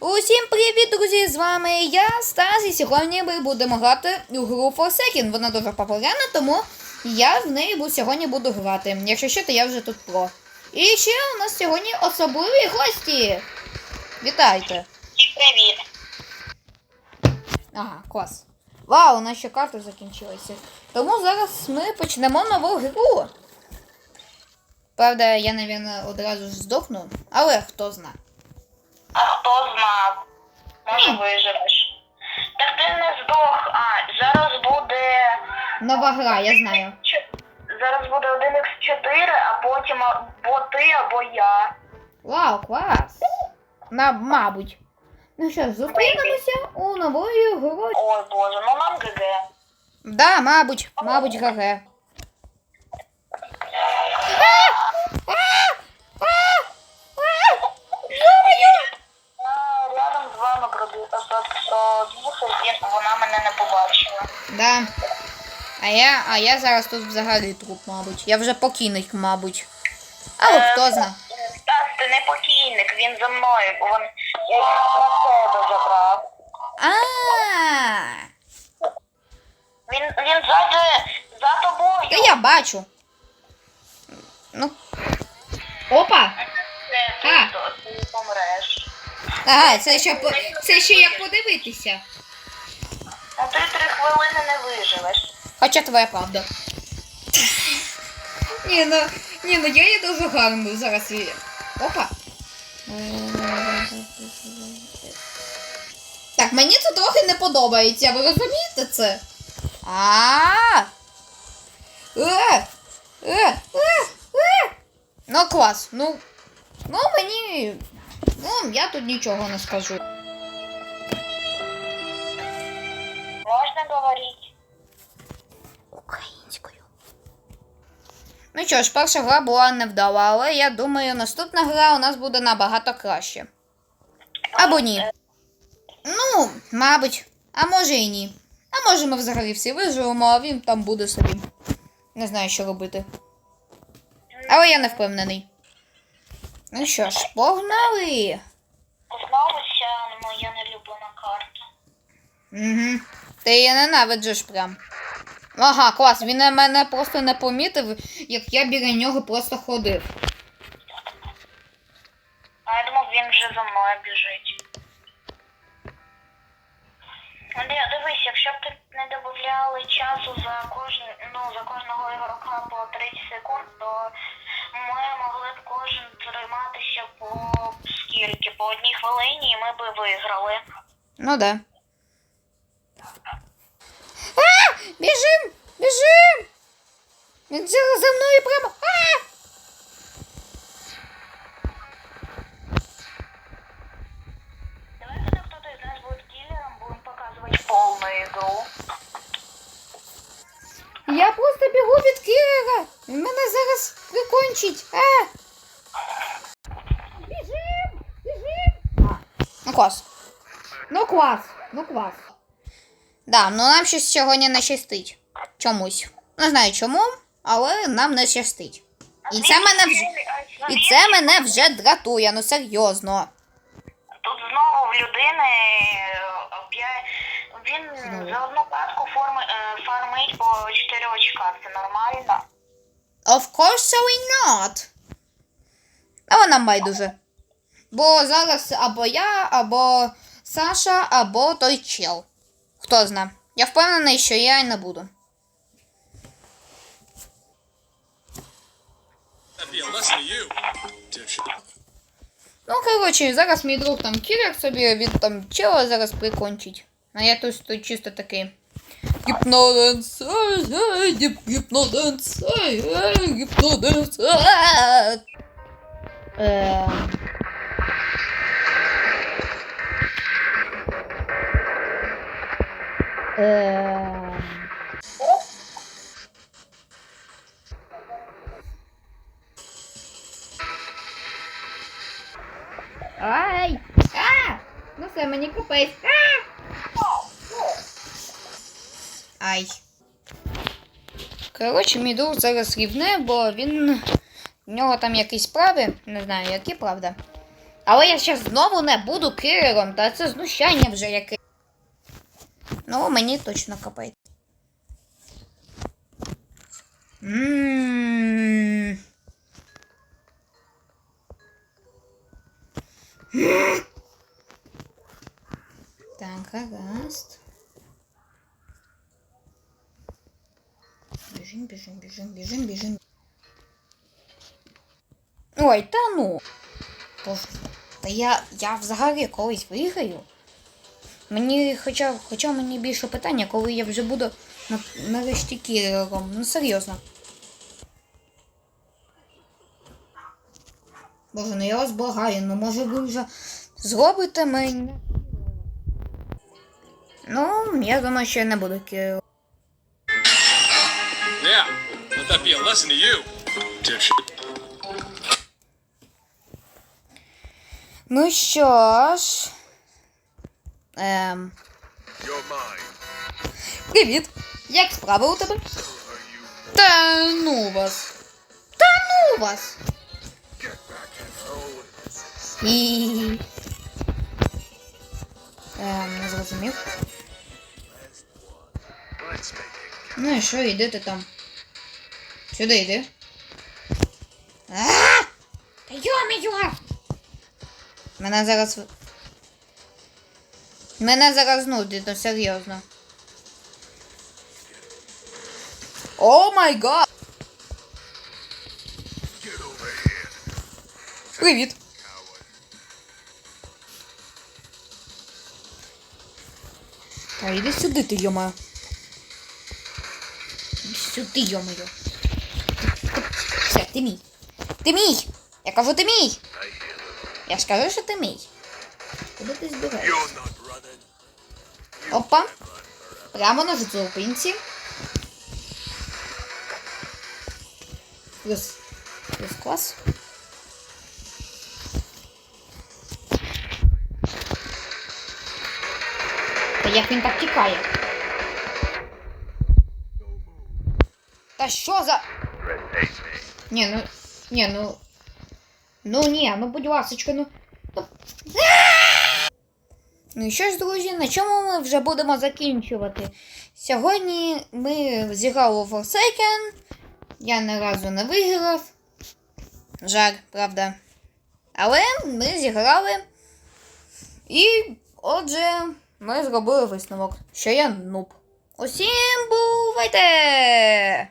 Усім привіт, друзі! З вами я, Стас, і сьогодні ми будемо грати у гру Forsaken. Вона дуже популярна, тому я в неї сьогодні буду грати. Якщо що, то я вже тут про. І ще у нас сьогодні особливі гості. Вітайте! Привіт. Ага, клас. Вау, у нас ще карта закінчилася. Тому зараз ми почнемо нову гру. Правда, я, мабуть, одразу ж здохну, але хто зна. А хто знав? Може виживеш. Так ти не здох, а зараз буде. Нова гра, я знаю. Зараз буде 1x4, а потім або ти, або я. Вау, клас! На, мабуть. Ну що ж, зустрінемося у нової грі. Ой боже, ну нам ГГ. Да, мабуть, мабуть, ГГ. А я, а я зараз тут взагалі труп, мабуть. Я вже покійник, мабуть. Але хто зна. Стас, ти не покійник, він за мною, бо він, я їх на себе забрав. А. Він, він ззаду, за тобою. Та я бачу. Ну. Опа! Це А. ти, то- ти помреш. Ага, це ще по- це ще як подивитися. Ну ти три хвилини не виживеш. Хоча твоя правда. Ні, ну, ні, ну я є дуже гарно зараз і. Опа. Так, мені це трохи не подобається, ви розумієте це? А. Е! Е! Е! Ну клас, ну. Ну мені. Ну, я тут нічого не скажу. Ну що ж, перша гра була невдала, але я думаю, наступна гра у нас буде набагато краще. Або ні. Ну, мабуть, а може і ні. А може ми взагалі всі виживемо, а він там буде собі. Не знаю, що робити. Але я не впевнений. Ну що ж, погнали. Знову ця моя нелюблена карта. Угу. Ти її ненавиджиш прям. Ага, клас, він мене просто не помітив, як я біля нього просто ходив. А я думав, він вже за мною біжить. Ди- Дивись, якщо б ти не додавали часу за кожен, ну, за кожного ігрока по 30 секунд, то ми могли б кожен триматися по скільки? По одній хвилині і ми б виграли. Ну да. Біжим! Біжим! Він зараз за мною прямо. А! Давай когда кто-то из нас будет киллером, будем показывать полную игру. Я просто бігу від Кірера. Він мене зараз прикончить. А! Біжим! Біжим! А. Ну клас. Ну клас. Ну клас. Да, ну нам щось сьогодні не щастить. Чомусь. Не знаю чому, але нам не щастить. І це мене вже. І це мене вже дратує, ну серйозно. Тут знову в людини е. Він за одну катку форми, е, фармить по 4 очка. Це нормально. Of course so not. Але нам байдуже. Бо зараз або я, або Саша, або той чел. Хто зна. Я впевнений, що я й не буду. That'd be a lesson to you, dipshit. Ну, коротше, зараз мій друг там кілер собі від там чела зараз прикончить. А я тут, тут чисто такий. Гіпноденс, ай, ай, гіп- гіпноденс, ай, ай, гіпноденс, ай. Ем. Ай! А! Ну все, мені. А! Ай. Коротше, мій зараз рівне, бо він. В нього там якісь справи. Не знаю, які правда. Але я ще знову не буду киллером, та це знущання вже яке. Ну, мені точно капець. Ммм. Так, гаразд. Біжим, біжим, біжим, біжим, біжим. Ой, та ну. Боже, та я, я взагалі колись виграю. Мені хоча, хоча мені більше питання, коли я вже буду на, нарешті кілером. Ну серйозно. Боже, ну я вас благаю, ну може ви вже зробите мене. Ну, я думаю, що я не буду кілером. Yeah, let that be a lesson to you, dipshit. Ну що ж. Ем. Привіт! Як справи у тебе? Та ну вас. Та ну вас. І... Ем, не зрозумів. Ну і що, йди ти там? Сюди йди. Та йо-моє! Мене зараз... Мене зараз нудить, ну серйозно. О май гад! Привіт! Та йди сюди, ти йома. Іди сюди, йомою. Все, ти мій. Ти мій! Я кажу, ти мій! Я ж кажу, що ти мій. Куди ти збираєшся? You're not running. Опа. Прямо на зупинці. Плюс. Плюс клас. Та як він так тікає? Та що за. Red hates me. Ні, ну. Ні, ну. Ну ні, ну будь ласочка, ну. ну. Ну і що ж, друзі, на чому ми вже будемо закінчувати? Сьогодні ми зіграли Forsaken. Я ні разу не виграв. Жаль, правда. Але ми зіграли. І отже, ми зробили висновок, що я нуб. Усім бувайте!